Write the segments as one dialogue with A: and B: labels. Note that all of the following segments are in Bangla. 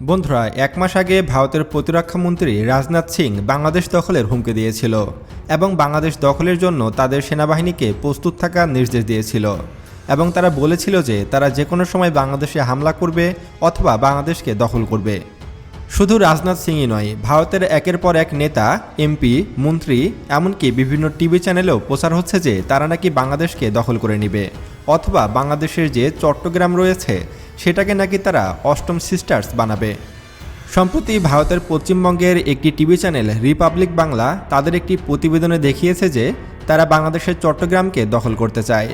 A: বন্ধুরা, এক মাস আগে ভারতের প্রতিরক্ষা মন্ত্রী রাজনাথ সিং বাংলাদেশ দখলের হুমকি দিয়েছিল এবং বাংলাদেশ দখলের জন্য তাদের সেনাবাহিনীকে প্রস্তুত থাকার নির্দেশ দিয়েছিল এবং তারা বলেছিল যে তারা যে কোনো সময় বাংলাদেশে হামলা করবে অথবা বাংলাদেশকে দখল করবে। শুধু রাজনাথ সিংই নয়, ভারতের একের পর এক নেতা, এমপি, মন্ত্রী, এমনকি বিভিন্ন টিভি চ্যানেলেও প্রচার হচ্ছে যে তারা নাকি বাংলাদেশকে দখল করে নেবে অথবা বাংলাদেশের যে চট্টগ্রাম রয়েছে সেটাকে নাকি তারা অষ্টম সিস্টার্স বানাবে। সম্প্রতি ভারতের পশ্চিমবঙ্গের একটি টিভি চ্যানেল, রিপাবলিক বাংলা, তাদের একটি প্রতিবেদনে দেখিয়েছে যে, তারা বাংলাদেশের চট্টগ্রামকে দখল করতে চায়।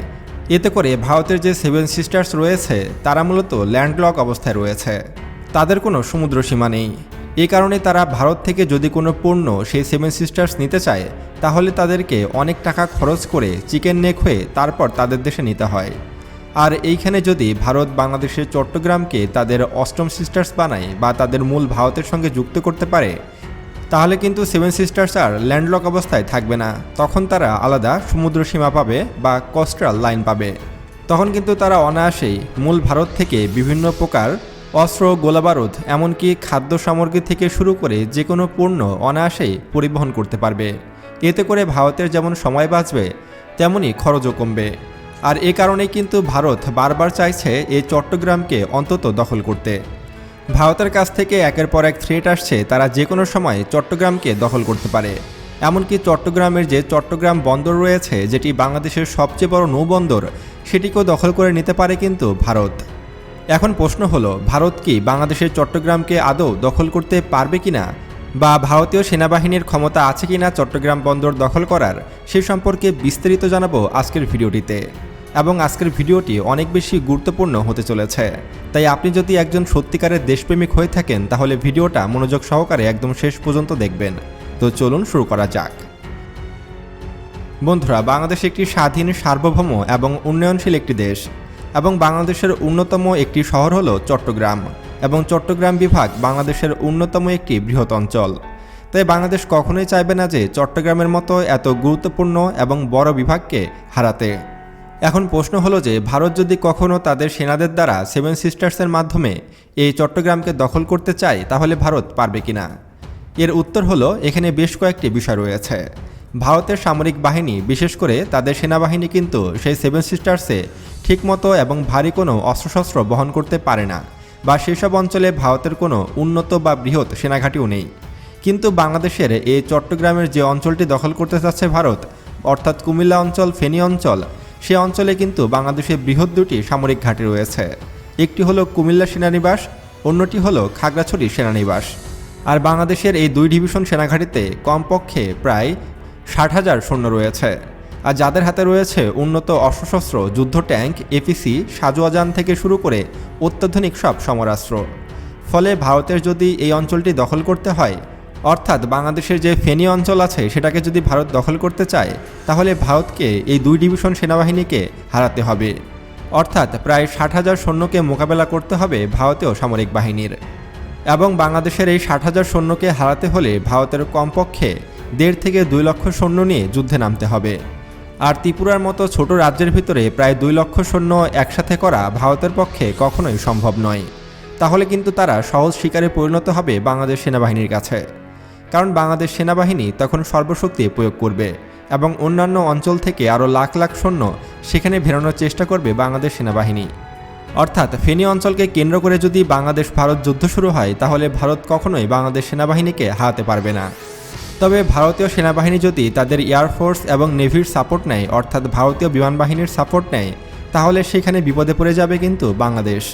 A: এতে করে ভারতের যে সেভেন সিস্টার্স রয়েছে, তারা মূলত ল্যান্ডলক অবস্থায় রয়েছে। তাদের কোনো সমুদ্র সীমা নেই। এ কারণে তারা ভারত থেকে যদি কোনো পণ্য সেই সেভেন সিস্টার্স নিতে চায়, তাহলে তাদেরকে অনেক টাকা খরচ করে চিকেন নেক হয়ে তারপর তাদের দেশে নিতে হয়। আর এইখানে যদি ভারত বাংলাদেশের চট্টগ্রামকে তাদের অষ্টম সিস্টার্স বানায় বা তাদের মূল ভারতের সঙ্গে যুক্ত করতে পারে, তাহলে কিন্তু সেভেন সিস্টার্স আর ল্যান্ডলক অবস্থায় থাকবে না। তখন তারা আলাদা সমুদ্র সীমা পাবে বা কস্ট্রাল লাইন পাবে। তখন কিন্তু তারা অনায়াসেই মূল ভারত থেকে বিভিন্ন প্রকার অস্ত্র, গোলাবারুদ, এমনকি খাদ্য সামগ্রী থেকে শুরু করে যে কোনো পণ্য অনায়াসেই পরিবহন করতে পারবে। এতে করে ভারতের যেমন সময় বাঁচবে তেমনই খরচও কমবে। আর এ কারণেই কিন্তু ভারত বারবার চাইছে এই চট্টগ্রামকে অন্তত দখল করতে। ভারতের কাছ থেকে একের পর এক থ্রেট আসছে, তারা যে কোনো সময় চট্টগ্রামকে দখল করতে পারে। এমনকি চট্টগ্রামের যে চট্টগ্রাম বন্দর রয়েছে, যেটি বাংলাদেশের সবচেয়ে বড় নৌবন্দর, সেটিকেও দখল করে নিতে পারে কিন্তু ভারত। এখন প্রশ্ন হলো, ভারত কি বাংলাদেশের চট্টগ্রামকে আদৌ দখল করতে পারবে কিনা? বা ভারতীয় সেনাবাহিনীর ক্ষমতা আছে কিনা চট্টগ্রাম বন্দর দখল করার? সে সম্পর্কে বিস্তারিত জানাব আজকের ভিডিওটিতে। এবং আজকের ভিডিওটি অনেক বেশি গুরুত্বপূর্ণ হতে চলেছে। তাই আপনি যদি একজন সত্যিকারের দেশপ্রেমিক হয়ে থাকেন, তাহলে ভিডিওটা মনোযোগ সহকারে একদম শেষ পর্যন্ত দেখবেন। তো চলুন শুরু করা যাক। বন্ধুরা, বাংলাদেশ একটি স্বাধীন, সার্বভৌম এবং উন্নয়নশীল একটি দেশ এবং বাংলাদেশের অন্যতম একটি শহর হলো চট্টগ্রাম এবং চট্টগ্রাম বিভাগ বাংলাদেশের অন্যতম একটি বৃহৎ অঞ্চল। তাই বাংলাদেশ কখনোই চাইবে না যে চট্টগ্রামের মতো এত গুরুত্বপূর্ণ এবং বড় বিভাগকে হারাতে। এখন প্রশ্ন হলো যে, ভারত যদি কখনও তাদের সেনাদের দ্বারা সেভেন সিস্টার্সের মাধ্যমে এই চট্টগ্রামকে দখল করতে চায়, তাহলে ভারত পারবে কিনা? এর উত্তর হলো, এখানে বেশ কয়েকটি বিষয় রয়েছে। ভারতের সামরিক বাহিনী, বিশেষ করে তাদের সেনাবাহিনী কিন্তু সেই সেভেন সিস্টার্সে ঠিকমতো এবং ভারী কোনো অস্ত্রশস্ত্র বহন করতে পারে না বা সেসব অঞ্চলে ভারতের কোনো উন্নত বা বৃহৎ সেনাঘাঁটিও নেই। কিন্তু বাংলাদেশের এই চট্টগ্রামের যে অঞ্চলটি দখল করতে চাচ্ছে ভারত, অর্থাৎ কুমিল্লা অঞ্চল, ফেনী অঞ্চল সে অঞ্চলে কিন্তু বাংলাদেশের বৃহৎ দুটি সামরিক ঘাঁটি রয়েছে। একটি হলো কুমিল্লা সেনানিবাস, অন্যটি হলো খাগড়াছড়ি সেনানিবাস। আর বাংলাদেশের এই দুই ডিভিশন সেনাঘাঁটিতে কমপক্ষে প্রায় ষাট হাজার সৈন্য রয়েছে। আর যাদের হাতে রয়েছে উন্নত অস্ত্রশস্ত্র যুদ্ধ ট্যাঙ্ক এপিসি সাজোয়াজান থেকে শুরু করে অত্যাধুনিক সব সমরাস্ত্র। ফলে ভারতের যদি এই অঞ্চলটি দখল করতে হয় অর্থাৎ বাংলাদেশের যে ফেনী অঞ্চল আছে, সেটাকে যদি ভারত দখল করতে চায়, তাহলে ভারতকে এই দুই ডিভিশন সেনাবাহিনীকে হারাতে হবে। অর্থাৎ প্রায় ষাট হাজার সৈন্যকে মোকাবেলা করতে হবে ভারতীয় সামরিক বাহিনীর। এবং বাংলাদেশের এই ষাট হাজার সৈন্যকে হারাতে হলে ভারতের কমপক্ষে দেড় থেকে দুই লক্ষ সৈন্য নিয়ে যুদ্ধে নামতে হবে। আর ত্রিপুরার মতো ছোট রাজ্যের ভিতরে প্রায় দুই লক্ষ সৈন্য একসাথে করা ভারতের পক্ষে কখনোই সম্ভব নয়। তাহলে কিন্তু তারা সহজ শিকারে পরিণত হবে বাংলাদেশ সেনাবাহিনীর কাছে। কারণ বাংলাদেশ সেনাবাহিনী তখন সর্বশক্তি প্রয়োগ করবে এবং অন্যান্য অঞ্চল থেকে আরও লাখ লাখ সৈন্য সেখানে ভেড়ানোর চেষ্টা করবে বাংলাদেশ সেনাবাহিনী। অর্থাৎ ফেনী অঞ্চলকে কেন্দ্র করে যদি বাংলাদেশ ভারত যুদ্ধ শুরু হয়, তাহলে ভারত কখনোই বাংলাদেশ সেনাবাহিনীকে হারাতে পারবে না। তবে ভারতীয় সেনাবাহিনী যদি তাদের এয়ারফোর্স এবং নেভির সাপোর্ট নেয়, অর্থাৎ ভারতীয় বিমান বাহিনীর সাপোর্ট নেয়, তাহলে সেখানে বিপদে পড়ে যাবে কিন্তু বাংলাদেশ।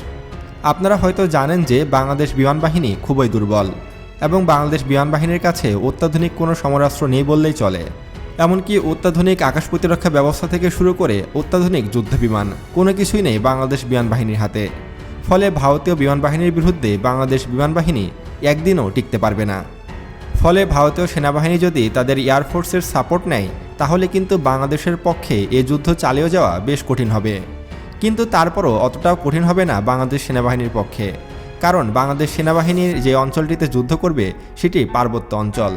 A: আপনারা হয়তো জানেন যে বাংলাদেশ বিমান বাহিনী খুবই দুর্বল। এবং বাংলাদেশ বিমান বাহিনীর কাছে অত্যাধুনিক কোনো সমরাস্ত্র নেই বললেই চলে। এমনকি অত্যাধুনিক আকাশ প্রতিরক্ষা ব্যবস্থা থেকে শুরু করে অত্যাধুনিক যুদ্ধ বিমান, কোনো কিছুই নেই বাংলাদেশ বিমান বাহিনীর হাতে। ফলে ভারতীয় বিমান বাহিনীর বিরুদ্ধে বাংলাদেশ বিমান বাহিনী একদিনও টিকতে পারবে না। ফলে ভারতীয় সেনাবাহিনী যদি তাদের এয়ারফোর্সের সাপোর্ট নেয়, তাহলে কিন্তু বাংলাদেশের পক্ষে এ যুদ্ধ চালিয়ে যাওয়া বেশ কঠিন হবে। কিন্তু তারপরও অতটাও কঠিন হবে না বাংলাদেশ সেনাবাহিনীর পক্ষে। কারণ বাংলাদেশ সেনাবাহিনীর যে অঞ্চলটিতে যুদ্ধ করবে, সেটি পার্বত্য অঞ্চল।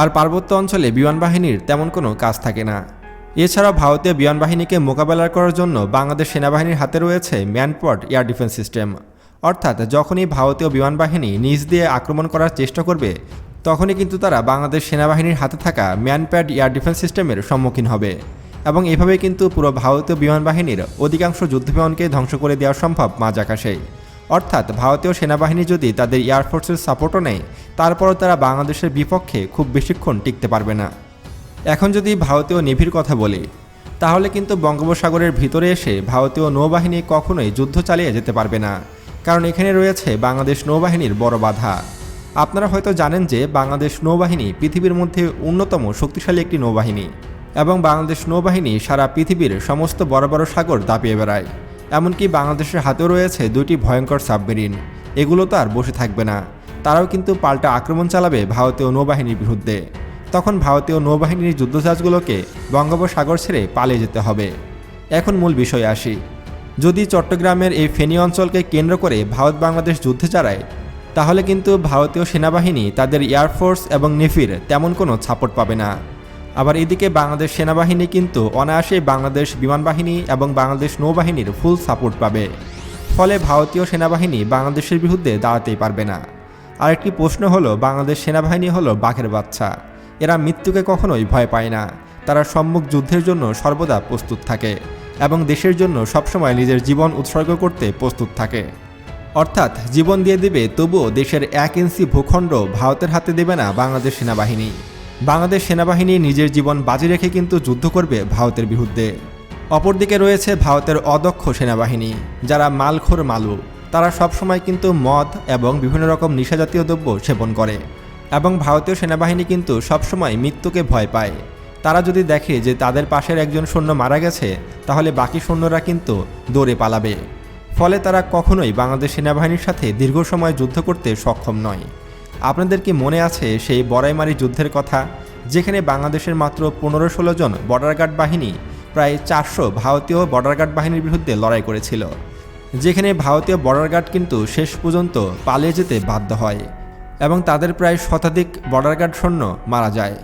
A: আর পার্বত্য অঞ্চলে বিমান বাহিনীর তেমন কোনো কাজ থাকে না। এছাড়া ভারতীয় বিমান বাহিনীকে মোকাবেলা করার জন্য বাংলাদেশ সেনাবাহিনীর হাতে রয়েছে ম্যানপট এয়ার ডিফেন্স সিস্টেম। অর্থাৎ যখনই ভারতীয় বিমান বাহিনী নিজ দিয়ে আক্রমণ করার চেষ্টা করবে, তখনই কিন্তু তারা বাংলাদেশ সেনাবাহিনীর হাতে থাকা ম্যানপ্যাড এয়ার ডিফেন্স সিস্টেমের সম্মুখীন হবে। এবং এভাবে কিন্তু পুরো ভারতীয় বিমান বাহিনীর অধিকাংশ যুদ্ধবিমানকে ধ্বংস করে দেওয়া সম্ভব মাঝ আকাশেই। অর্থাৎ ভারতীয় সেনাবাহিনী যদি তাদের এয়ারফোর্সের সাপোর্টও নেয়, তারপরও তারা বাংলাদেশের বিপক্ষে খুব বেশিক্ষণ টিকতে পারবে না। এখন যদি ভারতীয় নেভির কথা বলি, তাহলে কিন্তু বঙ্গোপসাগরের ভিতরে এসে ভারতীয় নৌবাহিনী কখনোই যুদ্ধ চালিয়ে যেতে পারবে না, কারণ এখানে রয়েছে বাংলাদেশ নৌবাহিনীর বড় বাধা। আপনারা হয়তো জানেন যে বাংলাদেশ নৌবাহিনী পৃথিবীর মধ্যে অন্যতম শক্তিশালী একটি নৌবাহিনী এবং বাংলাদেশ নৌবাহিনী সারা পৃথিবীর সমস্ত বড় বড় সাগর দাপিয়ে বেড়ায়। এমনকি বাংলাদেশের হাতেও রয়েছে দুটি ভয়ঙ্কর সাবমেরিন। এগুলো তো আর বসে থাকবে না। তারাও কিন্তু পাল্টা আক্রমণ চালাবে ভারতীয় নৌবাহিনীর বিরুদ্ধে। তখন ভারতীয় নৌবাহিনীর যুদ্ধজাহাজগুলোকে বঙ্গোপসাগর ছেড়ে পালিয়ে যেতে হবে। এখন মূল বিষয়ে আসি। যদি চট্টগ্রামের এই ফেনী অঞ্চলকে কেন্দ্র করে ভারত বাংলাদেশ যুদ্ধে চালায়, তাহলে কিন্তু ভারতীয় সেনাবাহিনী তাদের এয়ারফোর্স এবং নেভির তেমন কোনো সাপোর্ট পাবে না। আবার এদিকে বাংলাদেশ সেনাবাহিনী কিন্তু অনায়াসে বাংলাদেশ বিমান বাহিনী এবং বাংলাদেশ নৌবাহিনীর ফুল সাপোর্ট পাবে। ফলে ভারতীয় সেনাবাহিনী বাংলাদেশের বিরুদ্ধে দাঁড়াতেই পারবে না। আরেকটি প্রশ্ন হলো, বাংলাদেশ সেনাবাহিনী হলো বাঘের বাচ্চা। এরা মৃত্যুকে কখনোই ভয় পায় না। তারা সম্মুখ যুদ্ধের জন্য সর্বদা প্রস্তুত থাকে এবং দেশের জন্য সবসময় নিজের জীবন উৎসর্গ করতে প্রস্তুত থাকে। অর্থাৎ জীবন দিয়ে দেবে, তবুও দেশের এক ইঞ্চি ভূখণ্ড ভারতের হাতে দেবে না বাংলাদেশ সেনাবাহিনী। বাংলাদেশ সেনাবাহিনী নিজের জীবন বাজি রেখে কিন্তু যুদ্ধ করবে ভারতের বিরুদ্ধে। অপরদিকে রয়েছে ভারতের অদক্ষ সেনাবাহিনী, যারা মালখোর মালু। তারা সবসময় কিন্তু মদ এবং বিভিন্ন রকম নিশাজাতীয় দ্রব্য সেবন করে। এবং ভারতীয় সেনাবাহিনী কিন্তু সবসময় মৃত্যুকে ভয় পায়। তারা যদি দেখে যে তাদের পাশের একজন সৈন্য মারা গেছে, তাহলে বাকি সৈন্যরা কিন্তু দৌড়ে পালাবে। ফলে তারা কখনোই বাংলাদেশ সেনাবাহিনীর সাথে দীর্ঘ সময় যুদ্ধ করতে সক্ষম নয়। আপনাদের কি মনে আছে সেই বড়াইমারি যুদ্ধের কথা? যেখানে বাংলাদেশের মাত্র পনেরো ষোলো জন বর্ডার গার্ড বাহিনী, প্রায় চারশো ভারতীয় বর্ডার গার্ড বাহিনীর বিরুদ্ধে লড়াই করেছিল। যেখানে ভারতীয় বর্ডার গার্ড কিন্তু শেষ পর্যন্ত পালিয়ে যেতে বাধ্য হয় এবং তাদের প্রায় শতাধিক বর্ডার গার্ড সৈন্য মারা যায়।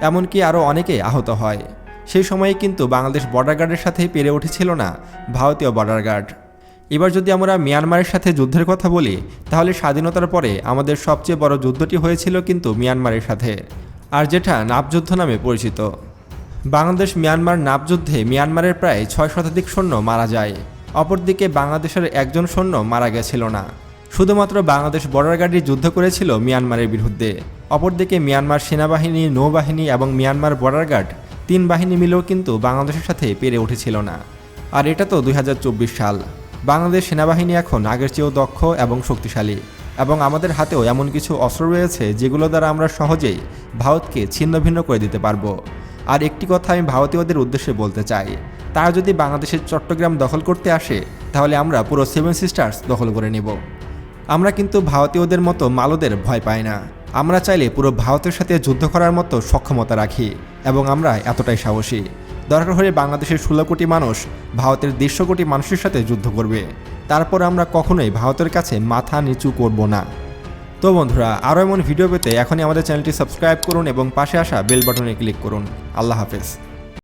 A: এমনকি আরও অনেকে আহত হয়। সেই সময়ে কিন্তু বাংলাদেশ বর্ডার গার্ডের সাথে পেরে উঠেছিল না ভারতীয় বর্ডার গার্ড এবার যদি আমরা মিয়ানমারের সাথে যুদ্ধের কথা বলি, তাহলে স্বাধীনতার পরে আমাদের সবচেয়ে বড় যুদ্ধটি হয়েছিল কিন্তু মিয়ানমারের সাথে, আর যেটা নাপযুদ্ধ নামে পরিচিত। বাংলাদেশ মিয়ানমার নাপযুদ্ধে মিয়ানমারের প্রায় ছয় শতাধিক সৈন্য মারা যায়, অপরদিকে বাংলাদেশের একজন সৈন্য মারা গেছিল না। শুধুমাত্র বাংলাদেশ বর্ডার গার্ডই যুদ্ধ করেছিল মিয়ানমারের বিরুদ্ধে, অপরদিকে মিয়ানমার সেনাবাহিনী, নৌবাহিনী এবং মিয়ানমার বর্ডার গার্ড তিন বাহিনী মিলেও কিন্তু বাংলাদেশের সাথে পেরে উঠেছিল না। আর এটা তো দুই হাজার চব্বিশ সাল। বাংলাদেশ সেনাবাহিনী এখন আগের চেয়েও দক্ষ এবং শক্তিশালী। এবং আমাদের হাতেও এমন কিছু অস্ত্র রয়েছে যেগুলো দ্বারা আমরা সহজেই ভারতকে ছিন্ন ভিন্ন করে দিতে পারব। আর একটি কথা আমি ভারতীয়দের উদ্দেশ্যে বলতে চাই, তারা যদি বাংলাদেশের চট্টগ্রাম দখল করতে আসে, তাহলে আমরা পুরো সেভেন সিস্টার্স দখল করে নেব। আমরা কিন্তু ভারতীয়দের মতো মালোদের ভয় পাই না। আমরা চাইলে পুরো ভারতের সাথে যুদ্ধ করার মতো সক্ষমতা রাখি এবং আমরা এতটাই সাহসী। দরকার হলে বাংলাদেশের ষোলো কোটি মানুষ ভারতের দেড়শো কোটি মানুষের সাথে যুদ্ধ করবে। তারপর আমরা কখনোই ভারতের কাছে মাথা নিচু করব না। তো বন্ধুরা, আরও এমন ভিডিও পেতে এখনই আমাদের চ্যানেলটি সাবস্ক্রাইব করুন এবং পাশে আসা বেল বাটনে ক্লিক করুন। আল্লাহ হাফেজ।